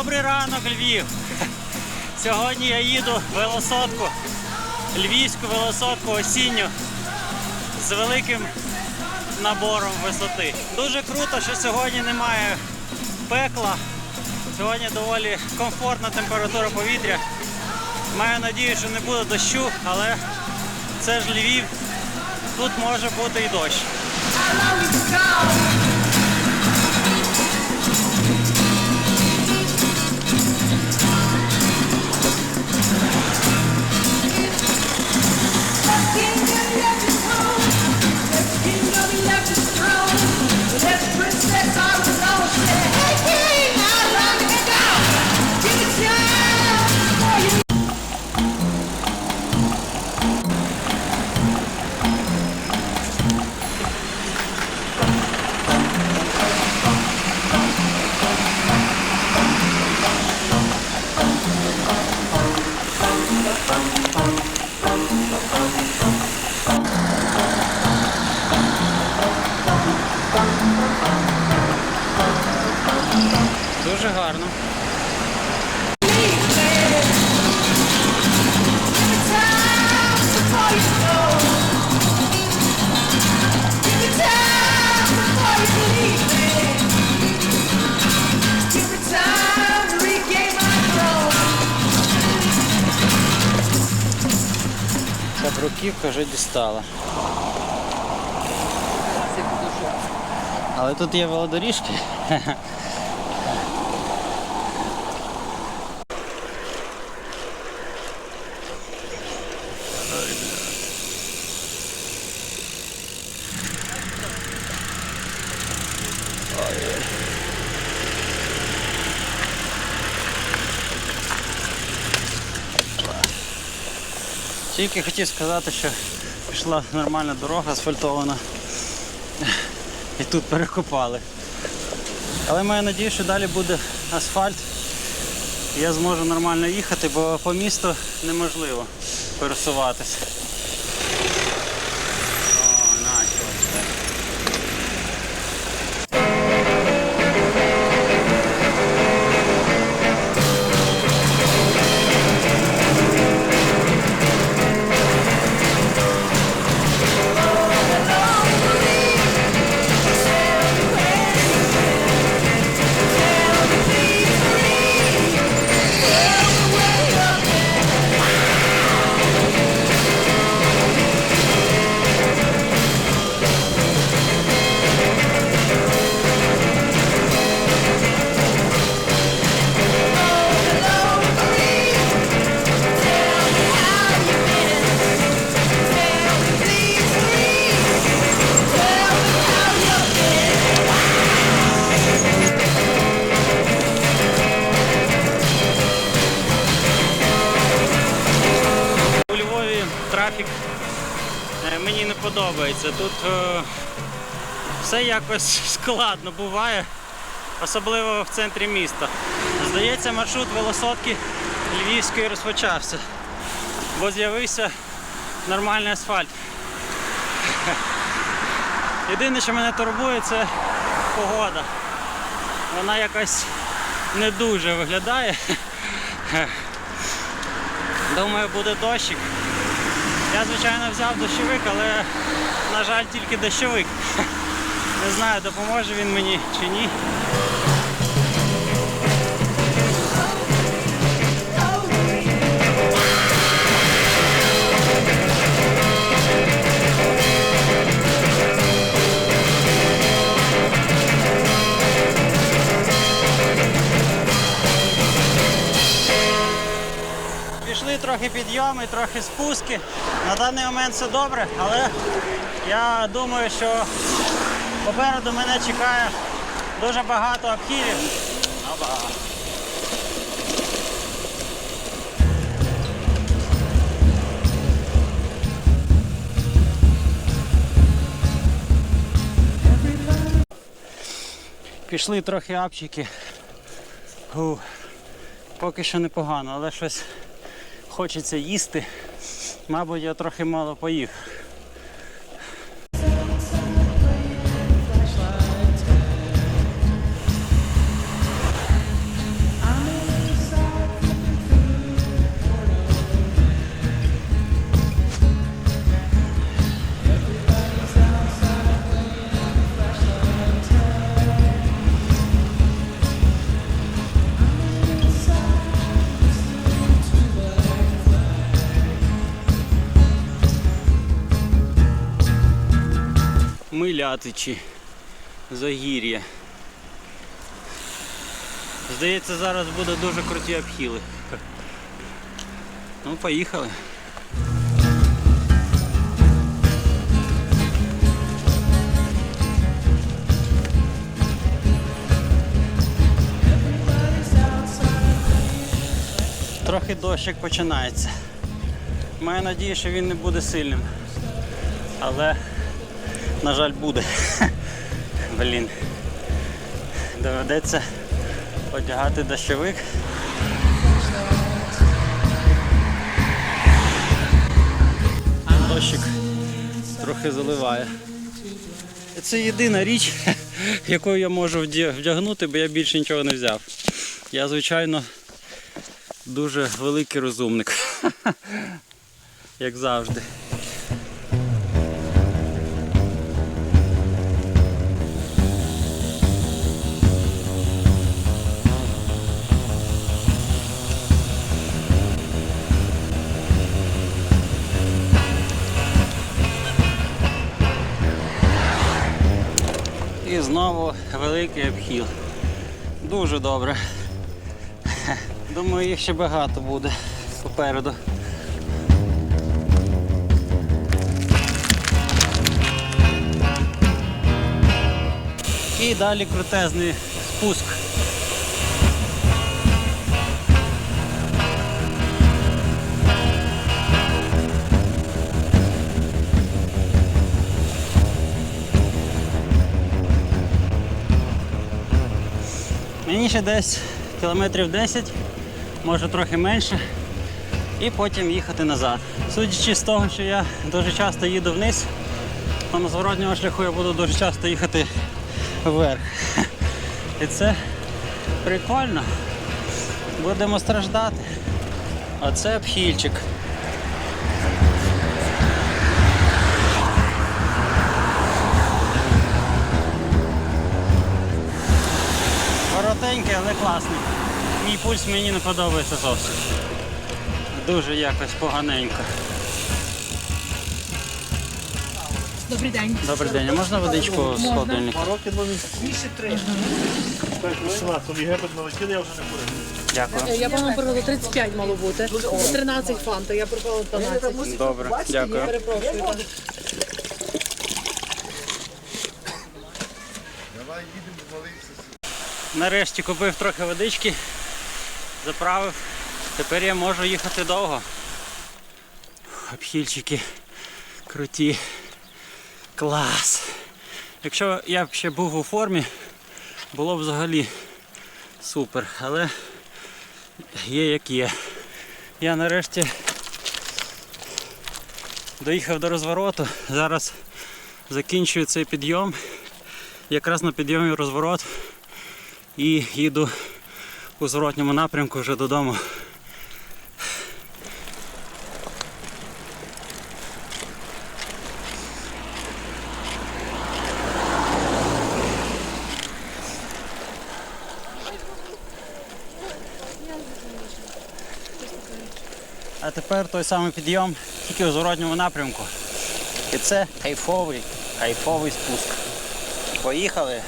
Добрий ранок, Львів! Сьогодні я їду велосотку, львівську велосотку осінню з великим набором висоти. Дуже круто, що сьогодні немає пекла. Сьогодні доволі комфортна температура повітря. Маю надію, що не буде дощу, але це ж Львів. Тут може бути і дощ. Дуже гарно. Ця бруківка вже дістала. Але тут є велодоріжки. Тільки хотів сказати, що пішла нормальна дорога асфальтована. І тут перекопали. Але маю надію, що далі буде асфальт. І я зможу нормально їхати, бо по місту неможливо пересуватися. Трафік е, мені не подобається. Тут е, все якось складно буває, особливо в центрі міста. Здається, маршрут велосотки Львівської розпочався, бо з'явився нормальний асфальт. Єдине, що мене турбує, це погода. Вона якось не дуже виглядає. Думаю, буде дощик. Я, звичайно, взяв дощовик, але, на жаль, тільки дощовик. Не знаю, допоможе він мені чи ні. Трохи підйоми, трохи спуски. На даний момент все добре, але я думаю, що попереду мене чекає дуже багато обхилів. Пішли трохи апчики. Поки що непогано, але щось хочеться їсти. Мабуть, я трохи мало поїв. Милятичі, Загір'я. Здається, зараз буде дуже круті обхіли. Ну, поїхали. Трохи дощик починається. Маю надію, що він не буде сильним. Але, на жаль, буде. Блін. Доведеться одягати дощовик. Дощик трохи заливає. Це єдина річ, яку я можу вдягнути, бо я більше нічого не взяв. Я, звичайно, дуже великий розумник. Як завжди. Великий обхіл. Дуже добре. Думаю, їх ще багато буде попереду. І далі крутезний спуск. Мені ще десь кілометрів 10, може трохи менше, і потім їхати назад. Судячи з того, що я дуже часто їду вниз, то на зворотнього шляху я буду дуже часто їхати вверх. І це прикольно. Будемо страждати. Оце обхільчик. Коротенький, але класний. Мій пульс мені не подобається зовсім. Дуже якось поганенько. Добрий день. Добрий день, а можна водичку з холодильника? Роки два місяці. Так, 18 єгипет налетіли, я вже не курив. Дякую. Я вам пропонувала 35 мало бути. 13 фанта, я пропала 12. Добре, дякую. Перепрошую. так. Нарешті купив трохи водички, заправив. Тепер я можу їхати довго. Обхільчики круті. Клас. Якщо я б ще був у формі, було б взагалі супер. Але є як є. Я нарешті доїхав до розвороту. Зараз закінчую цей підйом. Якраз на підйомі розворот і їду у зворотньому напрямку вже додому. А тепер той самий підйом, тільки у зворотньому напрямку. І це кайфовий, кайфовий спуск. Поїхали.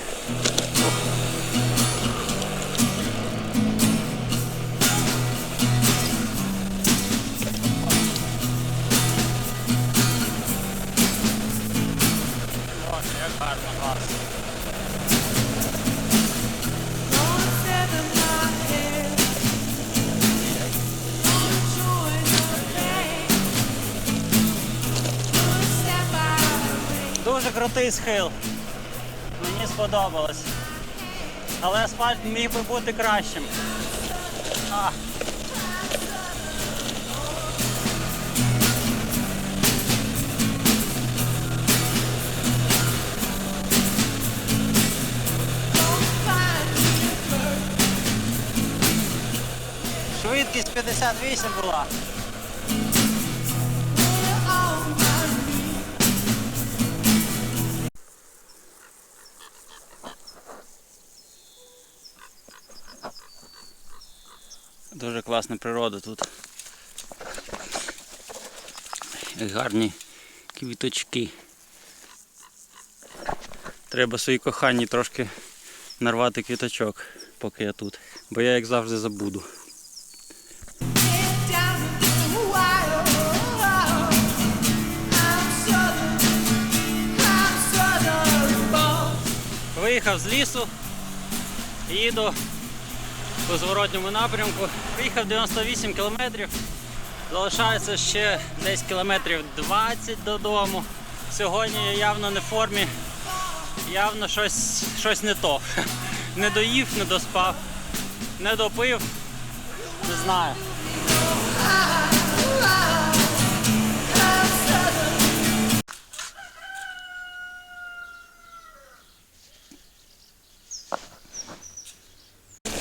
Крутий схил. Мені сподобалось. Але асфальт міг би бути кращим. А. Швидкість 58 була. Класна природа тут. Гарні квіточки. Треба своїй коханій трошки нарвати квіточок, поки я тут. Бо я як завжди забуду. Виїхав з лісу, їду у зворотньому напрямку. Приїхав 98 кілометрів. Залишається ще десь кілометрів 20 додому. Сьогодні я явно не в формі, явно щось, щось не то. Не доїв, не доспав, не допив, не знаю.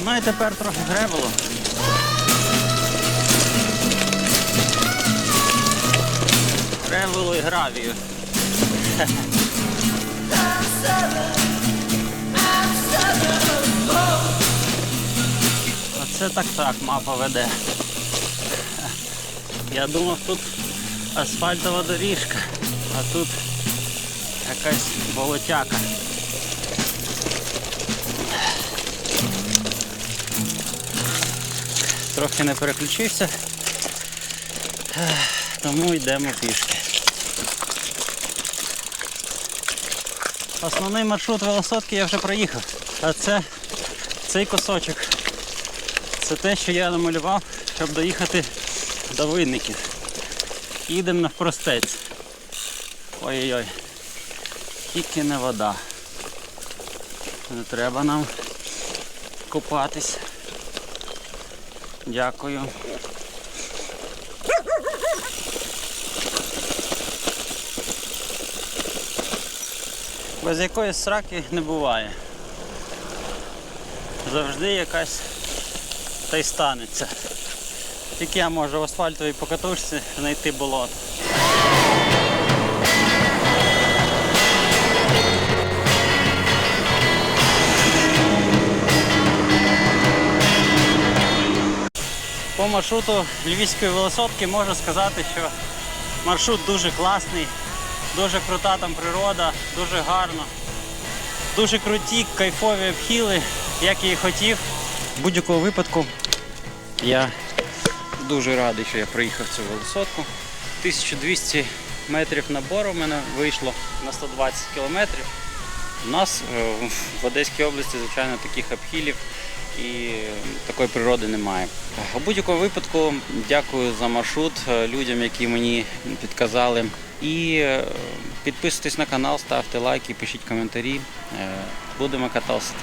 Ну і тепер трохи гребало. Гребало і гравію. Оце так так мапа веде. Я думав тут асфальтова доріжка, а тут якась болотяка. Трохи не переключився, тому йдемо пішки. Основний маршрут велосотки я вже проїхав, а це цей кусочок. Це те, що я намалював, щоб доїхати до винників. Їдемо навпростець. Ой-ой-ой. Тільки не вода. Не треба нам купатись. Дякую. Без якоїсь сраки не буває. Завжди якась та й станеться. Тільки я можу в асфальтовій покатушці знайти болото. Маршруту Львівської велосотки можу сказати, що маршрут дуже класний, дуже крута там природа, дуже гарно. Дуже круті, кайфові обхіли, як я і хотів. В будь-якому випадку я дуже радий, що я приїхав цю велосотку. 1200 метрів набору в мене вийшло на 120 кілометрів. У нас е, в Одеській області, звичайно, таких обхилів і такої природи немає. У будь-якому випадку дякую за маршрут е, людям, які мені підказали. І е, підписуйтесь на канал, ставте лайки, пишіть коментарі. Е, Будемо кататися.